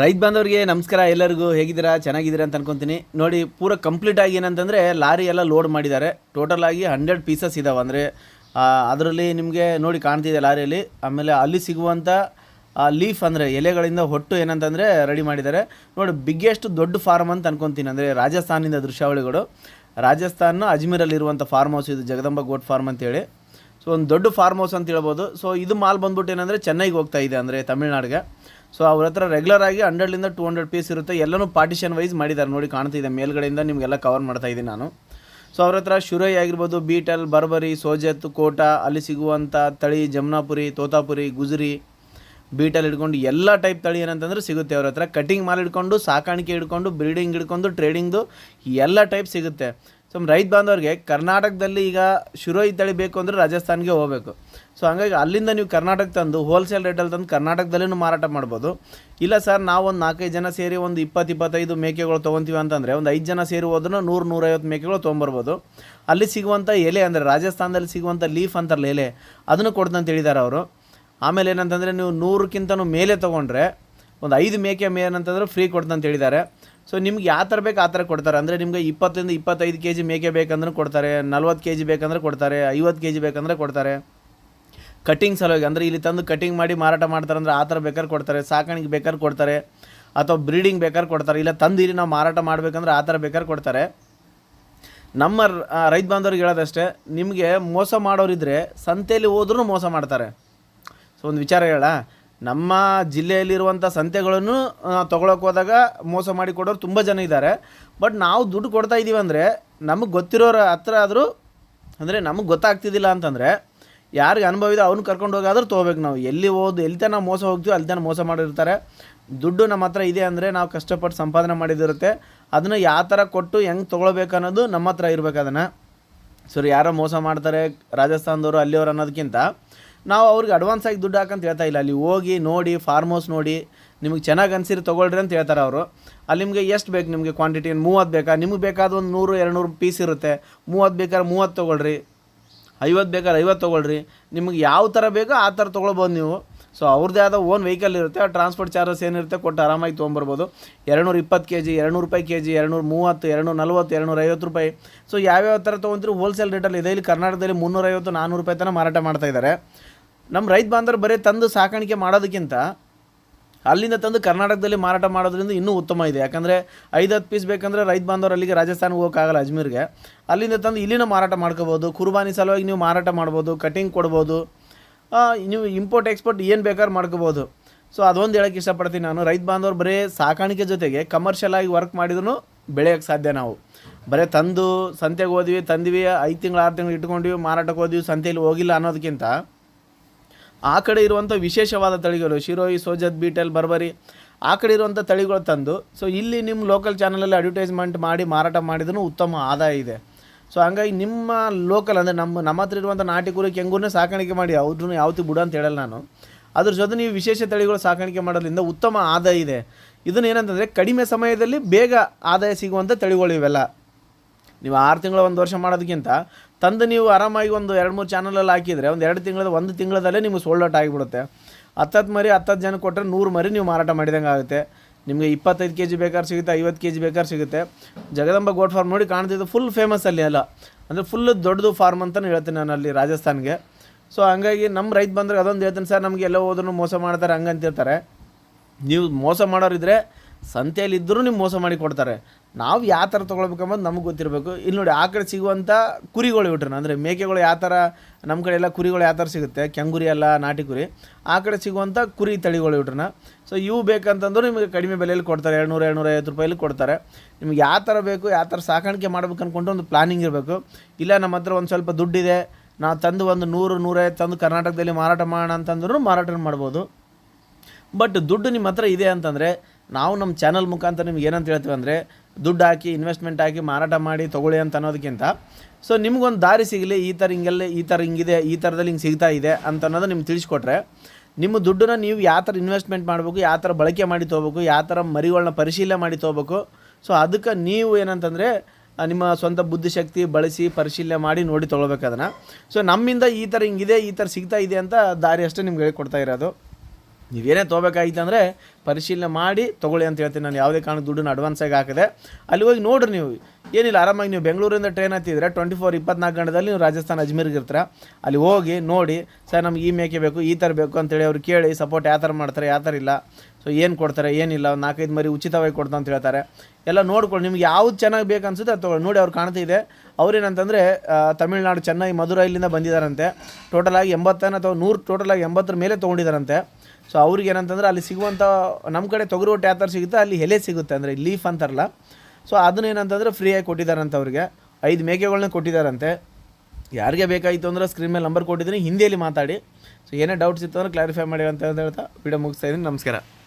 ರೈತ ಬಾಂಧವ್ರಿಗೆ ನಮಸ್ಕಾರ. ಎಲ್ಲರಿಗೂ ಹೇಗಿದ್ದೀರಾ? ಚೆನ್ನಾಗಿದ್ದೀರಾ ಅಂತ ಅನ್ಕೊಂತೀನಿ. ನೋಡಿ, ಪೂರ ಕಂಪ್ಲೀಟ್ ಆಗಿ ಏನಂತಂದರೆ ಲಾರಿ ಎಲ್ಲ ಲೋಡ್ ಮಾಡಿದ್ದಾರೆ. ಟೋಟಲ್ ಆಗಿ ಹಂಡ್ರೆಡ್ ಪೀಸಸ್ ಇದಾವೆ. ಅಂದರೆ ಅದರಲ್ಲಿ ನಿಮಗೆ ನೋಡಿ ಕಾಣ್ತಿದೆ ಲಾರಿಯಲ್ಲಿ. ಆಮೇಲೆ ಅಲ್ಲಿ ಸಿಗುವಂಥ ಲೀಫ್ ಅಂದರೆ ಎಲೆಗಳಿಂದ ಹೊಟ್ಟು ಏನಂತಂದರೆ ರೆಡಿ ಮಾಡಿದ್ದಾರೆ. ನೋಡಿ ಬಿಗ್ಗೆಸ್ಟ್ ದೊಡ್ಡ ಫಾರ್ಮ್ ಅಂತ ಅನ್ಕೊತೀನಿ. ಅಂದರೆ ರಾಜಸ್ಥಾನಿಂದ ದೃಶ್ಯಾವಳಿಗಳು. ರಾಜಸ್ಥಾನ ಅಜ್ಮೀರಲ್ಲಿರುವಂಥ ಫಾರ್ಮ್ ಹೌಸ್ ಇದು, ಜಗದಂಬ ಗೋಟ್ ಫಾರ್ಮ್ ಅಂತೇಳಿ. ಸೊ ಒಂದು ದೊಡ್ಡ ಫಾರ್ಮ್ ಹೌಸ್ ಅಂತ ಹೇಳ್ಬೋದು. ಸೊ ಇದು ಮಾಲ್ ಬಂದ್ಬಿಟ್ಟು ಏನಂದರೆ ಚೆನ್ನೈಗೆ ಹೋಗ್ತಾ ಇದೆ. ಅಂದರೆ ತಮಿಳ್ನಾಡಿಗೆ. ಸೊ ಅವ್ರ ಹತ್ರ ರೆಗ್ಯುಲರ್ ಆಗಿ ಹಂಡ್ರೆಡ್ಲಿಂದ ಟೂ ಹಂಡ್ರೆಡ್ ಪೀಸ್ ಇರುತ್ತೆ. ಎಲ್ಲನೂ ಪಾರ್ಟಿಷನ್ ವೈಸ್ ಮಾಡಿದ್ದಾರೆ ನೋಡಿ, ಕಾಣ್ತಿದೆ. ಮೇಲ್ಗಡೆಯಿಂದ ನಿಮಗೆಲ್ಲ ಕವರ್ ಮಾಡ್ತಾ ಇದ್ದೀನಿ ನಾನು. ಸೊ ಅವ್ರ ಹತ್ರ ಶುರೈ ಆಗಿರ್ಬೋದು ಬೀಟಲ್ ಬರ್ಬರಿ ಸೋಜತ್ ಕೋಟ ಅಲ್ಲಿ ಸಿಗುವಂಥ ತಳಿ ಜಮ್ನಾಪುರಿ ತೋತಾಪುರಿ ಗುಜರಿ ಬೀಟಲ್ಲಿ ಹಿಡ್ಕೊಂಡು ಎಲ್ಲ ಟೈಪ್ ತಳಿ ಏನಂತಂದ್ರೆ ಸಿಗುತ್ತೆ. ಅವ್ರ ಹತ್ರ ಕಟಿಂಗ್ ಮಾಲ್ ಹಿಡ್ಕೊಂಡು, ಸಾಕಾಣಿಕೆ ಹಿಡ್ಕೊಂಡು ಬ್ರೀಡಿಂಗ್ ಹಿಡ್ಕೊಂಡು ಟ್ರೇಡಿಂಗ್ದು ಎಲ್ಲ ಟೈಪ್ ಸಿಗುತ್ತೆ. ಸೊ ರೈತ ಬಾಂಧವ್ರಿಗೆ ಕರ್ನಾಟಕದಲ್ಲಿ ಈಗ ಶುರೋಯಿ ತಳಿ ಬೇಕು ಅಂದರೆ ರಾಜಸ್ಥಾನ್ಗೆ ಹೋಗಬೇಕು. ಸೊ ಹಂಗಾಗಿ ಅಲ್ಲಿಂದ ನೀವು ಕರ್ನಾಟಕ ತಂದು ಹೋಲ್ಸೇಲ್ ರೇಟಲ್ಲಿ ತಂದು ಕರ್ನಾಟಕದಲ್ಲೂ ಮಾರಾಟ ಮಾಡ್ಬೋದು. ಇಲ್ಲ ಸರ್ ನಾವು ಒಂದು ನಾಲ್ಕೈದು ಜನ ಸೇರಿ ಒಂದು ಇಪ್ಪತ್ತು ಇಪ್ಪತ್ತೈದು ಮೇಕೆಗಳು ತೊಗೊತೀವಿ ಅಂತಂದರೆ ಒಂದು ಐದು ಜನ ಸೇರಿ ಹೋದ್ರೂ ನೂರು, ನೂರೈವತ್ತು ಮೇಕೆಗಳು ತೊಗೊಂಬರ್ಬೋದು. ಅಲ್ಲಿ ಸಿಗುವಂಥ ಎಲೆ ಅಂದರೆ ರಾಜಸ್ಥಾನದಲ್ಲಿ ಸಿಗುವಂಥ ಲೀಫ್ ಅಂತಾರಲ್ಲ ಎಲೆ, ಅದನ್ನು ಕೊಡ್ತಂತ ಹೇಳಿದ್ದಾರೆ ಅವರು. ಆಮೇಲೆ ಏನಂತಂದರೆ ನೀವು ನೂರಕ್ಕಿಂತನೂ ಮೇಲೆ ತೊಗೊಂಡ್ರೆ ಒಂದು ಐದು ಮೇಕೆ ಏನಂತಂದ್ರೆ ಫ್ರೀ ಕೊಡ್ತಂತ ಹೇಳಿದ್ದಾರೆ ಸೊ ನಿಮ್ಗೆ ಯಾವ ಥರ ಬೇಕು ಆ ಥರ ಕೊಡ್ತಾರೆ. ಅಂದರೆ ನಿಮಗೆ ಇಪ್ಪತ್ತರಿಂದ ಇಪ್ಪತ್ತೈದು ಕೆ ಜಿ ಮೇಕೆ ಬೇಕಂದ್ರೆ ಕೊಡ್ತಾರೆ, ನಲ್ವತ್ತು ಕೆ ಜಿ ಬೇಕಂದ್ರೆ ಕೊಡ್ತಾರೆ, ಐವತ್ತು ಕೆ ಜಿ ಬೇಕಂದ್ರೆ ಕೊಡ್ತಾರೆ. ಕಟಿಂಗ್ ಸಲುವಾಗಿ, ಅಂದರೆ ಇಲ್ಲಿ ತಂದು ಕಟ್ಟಿಂಗ್ ಮಾಡಿ ಮಾರಾಟ ಮಾಡ್ತಾರೆ ಅಂದ್ರೆ ಆ ಥರ ಬೇಕಾದ್ರೆ ಕೊಡ್ತಾರೆ, ಸಾಕಾಣಿಕೆ ಬೇಕಾದ್ರೆ ಕೊಡ್ತಾರೆ, ಅಥವಾ ಬ್ರೀಡಿಂಗ್ ಬೇಕಾದ್ರೆ ಕೊಡ್ತಾರೆ, ಇಲ್ಲ ತಂದು ಇಲ್ಲಿ ನಾವು ಮಾರಾಟ ಮಾಡಬೇಕಂದ್ರೆ ಆ ಥರ ಬೇಕಾದ್ರೆ ಕೊಡ್ತಾರೆ. ನಮ್ಮ ರೈತ ಬಾಂಧವ್ರಿಗೆ ಹೇಳೋದಷ್ಟೇ, ನಿಮಗೆ ಮೋಸ ಮಾಡೋರಿದ್ದರೆ ಸಂತೆಯಲ್ಲಿ ಹೋದ್ರೂ ಮೋಸ ಮಾಡ್ತಾರೆ. ಸೊ ಒಂದು ವಿಚಾರ ಹೇಳ. ನಮ್ಮ ಜಿಲ್ಲೆಯಲ್ಲಿರುವಂಥ ಸಂತೆಗಳನ್ನು ತೊಗೊಳಕ್ಕೆ ಹೋದಾಗ ಮೋಸ ಮಾಡಿ ಕೊಡೋರು ತುಂಬ ಜನ ಇದ್ದಾರೆ. ಬಟ್ ನಾವು ದುಡ್ಡು ಕೊಡ್ತಾ ಇದ್ದೀವಿ ಅಂದರೆ ನಮಗೆ ಗೊತ್ತಿರೋರ ಹತ್ರ ಆದರೂ, ಅಂದರೆ ನಮಗೆ ಗೊತ್ತಾಗ್ತಿದ್ದಿಲ್ಲ ಅಂತಂದರೆ ಯಾರಿಗೆ ಅನುಭವ ಇದೆ ಅವ್ನು ಕರ್ಕೊಂಡು ಹೋಗಾದ್ರೂ ತೊಗೋಬೇಕು ನಾವು. ಎಲ್ಲಿ ಹೋದು, ಎಲ್ಲಿ ನಾವು ಮೋಸ ಹೋಗ್ತೀವಿ ಅಲ್ಲಿ ತನಕ ಮೋಸ ಮಾಡಿರ್ತಾರೆ. ದುಡ್ಡು ನಮ್ಮ ಹತ್ರ ಇದೆ ಅಂದರೆ ನಾವು ಕಷ್ಟಪಟ್ಟು ಸಂಪಾದನೆ ಮಾಡಿದಿರುತ್ತೆ. ಅದನ್ನು ಯಾವ ಥರ ಕೊಟ್ಟು ಹೆಂಗೆ ತೊಗೊಳ್ಬೇಕು ಅನ್ನೋದು ನಮ್ಮ ಹತ್ರ ಇರಬೇಕು ಅದನ್ನು. ಸರಿ, ಯಾರೋ ಮೋಸ ಮಾಡ್ತಾರೆ, ರಾಜಸ್ಥಾನದವರು ಅಲ್ಲಿಯವರು ಅನ್ನೋದಕ್ಕಿಂತ ನಾವು ಅವ್ರಿಗೆ ಅಡ್ವಾನ್ಸ್ ಆಗಿ ದುಡ್ಡು ಹಾಕಂತ ಹೇಳ್ತಾ ಇಲ್ಲ. ಅಲ್ಲಿ ಹೋಗಿ ನೋಡಿ ಫಾರ್ಮ್ ಹೌಸ್ ನೋಡಿ, ನಿಮಗೆ ಚೆನ್ನಾಗಿ ಅನ್ಸಿರಿ ತೊಗೊಳ್ರಿ ಅಂತ ಹೇಳ್ತಾರೆ ಅವರು. ಅಲ್ಲಿ ನಿಮಗೆ ಎಷ್ಟು ಬೇಕು ನಿಮಗೆ ಕ್ವಾಂಟಿಟಿ ಮೂವತ್ತು ಬೇಕಾ? ನಿಮಗೆ ಬೇಕಾದ ಒಂದು ನೂರು ಎರಡು ಪೀಸ್ ಇರುತ್ತೆ. ಮೂವತ್ತು ಬೇಕಾದ್ರೆ ಮೂವತ್ತು ತೊಗೊಳ್ರಿ. ಐವತ್ತು ಬೇಕಾದ್ರೆ ಐವತ್ತು ತೊಗೊಳ್ರಿ. ನಿಮಗೆ ಯಾವ ಥರ ಬೇಕೋ ಆ ಥರ ತೊಗೊಳ್ಬೋದು ನೀವು. ಸೊ ಅವ್ರದ್ದೇ ಆದ ಓನ್ ವೆಹಿಕಲ್ ಇರುತ್ತೆ, ಆ ಟ್ರಾನ್ಸ್ಪೋರ್ಟ್ ಚಾರ್ಜಸ್ ಏನಿರುತ್ತೆ ಕೊಟ್ಟು ಆರಾಮಾಗಿ ತೊಗೊಂಬರ್ಬೋದು ಎರಡುನೂರ ಇಪ್ಪತ್ತು ಕೆ ಜಿ ಎರಡುನೂರು ರೂಪಾಯಿ ಕೆ ಜಿ ಎರಡುನೂರು ಮೂವತ್ತು ಎರಡುನೂರ ನಲ್ವತ್ತು ಎರಡುನೂರ ಐವತ್ತು ರೂಪಾಯಿ. ಸೊ ಯಾವ್ಯಾವ ಥರ ತೊಗೊಂತೀರಿ ಹೋಲ್ಸೇಲ್ ರೇಟಲ್ಲಿ ಇದೆ ಇಲ್ಲಿ ಕರ್ನಾಟಕದಲ್ಲಿ ಮುನ್ನೂರೈವತ್ತು ನಾನ್ನೂರು ರೂಪಾಯಿ ತನಕ ಮಾರಾಟ ಮಾಡ್ತಾ ಇದ್ದಾರೆ. ನಮ್ಮ ರೈತ ಬಾಂಧವರು ಬರೀ ತಂದು ಸಾಕಾಣಿಕೆ ಮಾಡೋದಕ್ಕಿಂತ ಅಲ್ಲಿಂದ ತಂದು ಕರ್ನಾಟಕದಲ್ಲಿ ಮಾರಾಟ ಮಾಡೋದ್ರಿಂದ ಇನ್ನೂ ಉತ್ತಮ ಇದೆ. ಯಾಕಂದರೆ ಐದು, ಹತ್ತು ಪೀಸ್ ಬೇಕಂದರೆ ರೈತ ಬಾಂಧವರು ಅಲ್ಲಿಗೆ ರಾಜಸ್ಥಾನ್ಗೆ ಹೋಗೋಕ್ಕಾಗಲ್ಲ ಅಜ್ಮೀರ್ಗೆ. ಅಲ್ಲಿಂದ ತಂದು ಇಲ್ಲಿನ ಮಾರಾಟ ಮಾಡ್ಕೋಬೋದು. ಕುರ್ಬಾನಿ ಸಲುವಾಗಿ ನೀವು ಮಾರಾಟ ಮಾಡ್ಬೋದು ಕಟಿಂಗ್ ಕೊಡ್ಬೋದು. ನೀವು ಇಂಪೋರ್ಟ್ ಎಕ್ಸ್ಪೋರ್ಟ್ ಏನು ಬೇಕಾದ್ರೂ ಮಾಡ್ಕೋಬೋದು. ಸೊ ಅದೊಂದು ಹೇಳಕ್ಕೆ ಇಷ್ಟಪಡ್ತೀನಿ ನಾನು. ರೈತ ಬಾಂಧವರು ಬರೀ ಸಾಕಾಣಿಕೆ ಜೊತೆಗೆ ಕಮರ್ಷಿಯಲ್ ಆಗಿ ವರ್ಕ್ ಮಾಡಿದ್ರು ಬೆಳೆಯೋಕ್ಕೆ ಸಾಧ್ಯ ನಾವು. ಬರೀ ತಂದು ಸಂತೆಗೆ ಹೋದ್ವಿ, ತಂದ್ವಿ, ಐದು ತಿಂಗಳು, ಆರು ತಿಂಗಳು ಇಟ್ಕೊಂಡ್ವಿ, ಮಾರಾಟಕ್ಕೆ ಹೋದ್ವಿ ಸಂತೆಯಲ್ಲಿ ಹೋಗಿಲ್ಲ ಅನ್ನೋದಕ್ಕಿಂತ ಆ ಕಡೆ ಇರುವಂಥ ವಿಶೇಷವಾದ ತಳಿಗಳು, ಶಿರೋಯಿ, ಸೋಜತ್, ಬೀಟಲ್, ಬರ್ಬರಿ, ಆ ಕಡೆ ಇರುವಂಥ ತಳಿಗಳು ತಂದು ಸೊ ಇಲ್ಲಿ ನಿಮ್ಮ ಲೋಕಲ್ ಚಾನಲಲ್ಲಿ ಅಡ್ವರ್ಟೈಸ್ಮೆಂಟ್ ಮಾಡಿ ಮಾರಾಟ ಮಾಡಿದ್ರೂ ಉತ್ತಮ ಆದಾಯ ಇದೆ. ಸೊ ಹಂಗಾಗಿ ನಿಮ್ಮ ಲೋಕಲ್ ಅಂದರೆ ನಮ್ಮ ನಮ್ಮ ಹತ್ರ ಇರುವಂಥ ನಾಟಿ ಕುರಿ ಕೆಂಗೂರನ್ನೇ ಸಾಕಾಣಿಕೆ ಮಾಡಿ, ಅವ್ರನ್ನೂ ಯಾವತ್ತೂ ಬಿಡು ಅಂತ ಹೇಳಲ್ಲ ನಾನು. ಅದ್ರ ಜೊತೆ ನೀವು ವಿಶೇಷ ತಳಿಗಳು ಸಾಕಾಣಿಕೆ ಮಾಡೋದ್ರಿಂದ ಉತ್ತಮ ಆದಾಯ ಇದೆ. ಇದನ್ನು ಏನಂತಂದರೆ ಕಡಿಮೆ ಸಮಯದಲ್ಲಿ ಬೇಗ ಆದಾಯ ಸಿಗುವಂಥ ತಳಿಗಳು ಇವೆಲ್ಲ. ನೀವು ಆರು ತಿಂಗಳ ಒಂದು ವರ್ಷ ಮಾಡೋದಕ್ಕಿಂತ ತಂದು ನೀವು ಆರಾಮಾಗಿ ಒಂದು ಎರಡು ಮೂರು ಚಾನಲಲ್ಲಿ ಹಾಕಿದರೆ ಒಂದು ಎರಡು ತಿಂಗಳ ಒಂದು ತಿಂಗಳದಲ್ಲೇ ನಿಮಗೆ ಸೋಲ್ಡ್ ಔಟ್ ಆಗಿಬಿಡುತ್ತೆ. ಹತ್ತತ್ತು ಮರಿ ಹತ್ತತ್ತು ಜನ ಕೊಟ್ಟರೆ ನೂರು ಮರಿ ನೀವು ಮಾರಾಟ ಮಾಡಿದಂಗೆ ಆಗುತ್ತೆ ನಿಮಗೆ ಇಪ್ಪತ್ತೈದು ಕೆ ಜಿ ಬೇಕಾದ್ರೆ ಸಿಗುತ್ತೆ, ಐವತ್ತು ಕೆ ಜಿ ಬೇಕಾದ್ರೆ ಸಿಗುತ್ತೆ. ಜಗದಂಬ ಗೋಟ್ ಫಾರ್ಮ್ ನೋಡಿ ಕಾಣ್ತಿದ್ದು ಫುಲ್ ಫೇಮಸ್ ಅಲ್ಲಿ ಅಲ್ಲ. ಅಂದರೆ ಫುಲ್ ದೊಡ್ಡದು ಫಾರ್ಮ್ ಅಂತಲೇ ಹೇಳ್ತೀನಿ ನಾನು ಅಲ್ಲಿ ರಾಜಸ್ಥಾನ್ಗೆ. ಸೊ ಹಂಗಾಗಿ ನಮ್ಮ ರೈತ ಬಂದ್ರೆ ಅದೊಂದು ಹೇಳ್ತೀನಿ, ಸರ್, ನಮಗೆ ಎಲ್ಲ ಹೋದ್ರೂ ಮೋಸ ಮಾಡ್ತಾರೆ, ಹಂಗಂತಿರ್ತಾರೆ. ನೀವು ಮೋಸ ಮಾಡೋರಿದ್ರೆ ಸಂತೆಯಲ್ಲಿ ನಿಮ್ಗೆ ಮೋಸ ಮಾಡಿ ಕೊಡ್ತಾರೆ. ನಾವು ಯಾವ ಥರ ತೊಗೊಳ್ಬೇಕಂಬುದು ನಮಗೆ ಗೊತ್ತಿರಬೇಕು. ಇಲ್ಲಿ ನೋಡಿ, ಆ ಕಡೆ ಸಿಗುವಂಥ ಕುರಿಗಳು ಬಿಟ್ರೆ ಅಂದರೆ ಮೇಕೆಗಳು ಯಾವ ಥರ ನಮ್ಮ ಕಡೆ ಎಲ್ಲ ಕುರಿಗಳು ಯಾವ ಥರ ಸಿಗುತ್ತೆ? ಕೆಂಗುರಿ ಎಲ್ಲ ನಾಟಿ ಕುರಿ. ಆ ಕಡೆ ಸಿಗುವಂಥ ಕುರಿ ತಳಿಗಳು ಬಿಟ್ರನ ಸೊ ಇವು ಬೇಕಂತಂದ್ರೆ ನಿಮಗೆ ಕಡಿಮೆ ಬೆಲೆಯಲ್ಲಿ ಕೊಡ್ತಾರೆ. ಎರಡುನೂರು, ಎರಡುನೂರ ಐವತ್ತು ರೂಪಾಯಲ್ಲಿ ಕೊಡ್ತಾರೆ. ನಿಮ್ಗೆ ಯಾವ ಥರ ಬೇಕು, ಯಾವ ಥರ ಸಾಕಾಣಿಕೆ ಮಾಡ್ಬೇಕು ಅಂದ್ಕೊಂಡು ಒಂದು ಪ್ಲಾನಿಂಗ್ ಇರಬೇಕು. ಇಲ್ಲ ನಮ್ಮ ಹತ್ರ ಒಂದು ಸ್ವಲ್ಪ ದುಡ್ಡಿದೆ, ನಾವು ತಂದು ಒಂದು ನೂರು ನೂರೈವತ್ತು ತಂದು ಕರ್ನಾಟಕದಲ್ಲಿ ಮಾರಾಟ ಮಾಡೋಣ ಅಂತಂದ್ರೂ ಮಾರಾಟ ಮಾಡ್ಬೋದು. ಬಟ್ ದುಡ್ಡು ನಿಮ್ಮ ಹತ್ರ ಇದೆ ಅಂತಂದರೆ ನಾವು ನಮ್ಮ ಚಾನಲ್ ಮುಖಾಂತರ ನಿಮ್ಗೆ ಏನಂತ ಹೇಳ್ತೀವಿ ಅಂದರೆ ದುಡ್ಡು ಹಾಕಿ ಇನ್ವೆಸ್ಟ್ಮೆಂಟ್ ಹಾಕಿ, ಮಾರಾಟ ಮಾಡಿ ತೊಗೊಳ್ಳಿ ಅಂತ ಅನ್ನೋದಕ್ಕಿಂತ. ಸೊ ನಿಮ್ಗೊಂದು ದಾರಿ ಸಿಗಲಿ, ಈ ಥರ ಹಿಂಗೆಲ್ಲ, ಈ ಥರ ಹಿಂಗಿದೆ, ಈ ಥರದಲ್ಲಿ ಹಿಂಗೆ ಸಿಗ್ತಾ ಇದೆ ಅಂತ ಅನ್ನೋದು ನಿಮ್ಗೆ ತಿಳಿಸ್ಕೊಟ್ರೆ, ನಿಮ್ಮ ದುಡ್ಡನ್ನ ನೀವು ಯಾವ ಥರ ಇನ್ವೆಸ್ಟ್ಮೆಂಟ್ ಮಾಡಬೇಕು, ಯಾವ ಥರ ಬಳಕೆ ಮಾಡಿ ತೊಗೋಬೇಕು, ಯಾವ ಥರ ಮರಿಗಳನ್ನ ಪರಿಶೀಲನೆ ಮಾಡಿ ತೊಗೋಬೇಕು. ಸೊ ಅದಕ್ಕೆ ನೀವು ಏನಂತಂದರೆ ನಿಮ್ಮ ಸ್ವಂತ ಬುದ್ಧಿಶಕ್ತಿ ಬಳಸಿ ಪರಿಶೀಲನೆ ಮಾಡಿ ನೋಡಿ ತೊಗೊಳ್ಬೇಕು ಅದನ್ನು. ಸೊ ನಮ್ಮಿಂದ ಈ ಥರ ಹಿಂಗಿದೆ, ಈ ಥರ ಸಿಗ್ತಾ ಇದೆ ಅಂತ ದಾರಿ ಅಷ್ಟೇ ನಿಮ್ಗೆ ಹೇಳಿಕೊಡ್ತಾ ಇರೋದು. ನೀವೇನೇ ತೊಗೋಬೇಕಾಗಿತ್ತಂದರೆ ಪರಿಶೀಲನೆ ಮಾಡಿ ತೊಗೊಳ್ಳಿ ಅಂತ ಹೇಳ್ತೀನಿ ನಾನು. ಯಾವುದೇ ಕಾರಣಕ್ಕೆ ದುಡ್ಡನ್ನ ಅಡ್ವಾನ್ಸಾಗಿ ಹಾಕಿದೆ. ಅಲ್ಲಿ ಹೋಗಿ ನೋಡ್ರಿ ನೀವು. ಏನಿಲ್ಲ, ಆರಾಮಾಗಿ ನೀವು ಬೆಂಗಳೂರಿಂದ ಟ್ರೈನ್ ಹತ್ತಿದ್ರೆ ಟ್ವೆಂಟಿ ಫೋರ್ ಇಪ್ಪತ್ನಾಲ್ಕು ಗಂಟೆದಲ್ಲಿ ನೀವು ರಾಜಸ್ಥಾನ ಅಜ್ಮೀರ್ಗೆ ಇರ್ತೀರ. ಅಲ್ಲಿ ಹೋಗಿ ನೋಡಿ, ಸರ್, ನಮ್ಗೆ ಈ ಮೇಕೆ ಬೇಕು, ಈ ಥರ ಬೇಕು ಅಂತೇಳಿ ಅವ್ರು ಕೇಳಿ, ಸಪೋರ್ಟ್ ಯಾವ ಥರ ಮಾಡ್ತಾರೆ, ಯಾವ ಥರ ಇಲ್ಲ. ಸೊ, ಏನು ಕೊಡ್ತಾರೆ, ಏನಿಲ್ಲ. ಒಂದು ನಾಲ್ಕೈದು ಮರಿ ಉಚಿತವಾಗಿ ಕೊಡ್ತಾ ಅಂತ ಹೇಳ್ತಾರೆ. ಎಲ್ಲ ನೋಡ್ಕೊಳ್ಳಿ, ನಿಮ್ಗೆ ಯಾವ್ದು ಚೆನ್ನಾಗಿ ಬೇಕು ಅನ್ಸುತ್ತೆ ಅದು ನೋಡಿ, ಅವ್ರು ಕಾಣ್ತಿದೆ ಅವ್ರೇನಂತಂದರೆ ತಮಿಳ್ನಾಡು, ಚೆನ್ನೈ ಮಧುರೈಲಿಂದ ಬಂದಿದ್ದಾರಂತೆ ಟೋಟಲಾಗಿ ಎಂಬತ್ತನ ಅಥವಾ ನೂರು ಟೋಟಲಾಗಿ ಎಂಬತ್ತರ ಮೇಲೆ ತೊಗೊಂಡಿದ್ದಾರಂತೆ ಸೊ ಅವ್ರಿಗೆ ಏನಂತಂದ್ರೆ ಅಲ್ಲಿ ಸಿಗುವಂಥ ನಮ್ಮ ಕಡೆ ತೊಗರಿ ಒಟ್ಟು ಯಾವ ಥರ ಸಿಗುತ್ತೆ, ಅಲ್ಲಿ ಎಲೆ ಸಿಗುತ್ತೆ, ಅಂದರೆ ಲೀಫ್ ಅಂತಾರಲ್ಲ. ಸೊ ಅದನ್ನ ಏನಂತಂದ್ರೆ ಫ್ರೀಯಾಗಿ ಕೊಟ್ಟಿದ್ದಾರಂತೆ ಅವ್ರಿಗೆ. ಐದು ಮೇಕೆಗಳನ್ನ ಕೊಟ್ಟಿದ್ದಾರಂತೆ ಯಾರಿಗೆ ಬೇಕಾಯಿತು ಅಂದ್ರೆ ಸ್ಕ್ರೀನ್ ಮೇಲೆ ನಂಬರ್ ಕೊಟ್ಟಿದ್ದೀನಿ, ಹಿಂದಿಯಲ್ಲಿ ಮಾತಾಡಿ. ಸೊ ಏನೇ ಡೌಟ್ಸ್ ಇತ್ತು ಅಂದ್ರೆ ಕ್ಲಾರಿಫೈ ಮಾಡಿ ಅಂತ ಹೇಳ್ತಾ ವಿಡಿಯೋ ಮುಗಿಸ್ತಾ ಇದ್ದೀನಿ. ನಮಸ್ಕಾರ.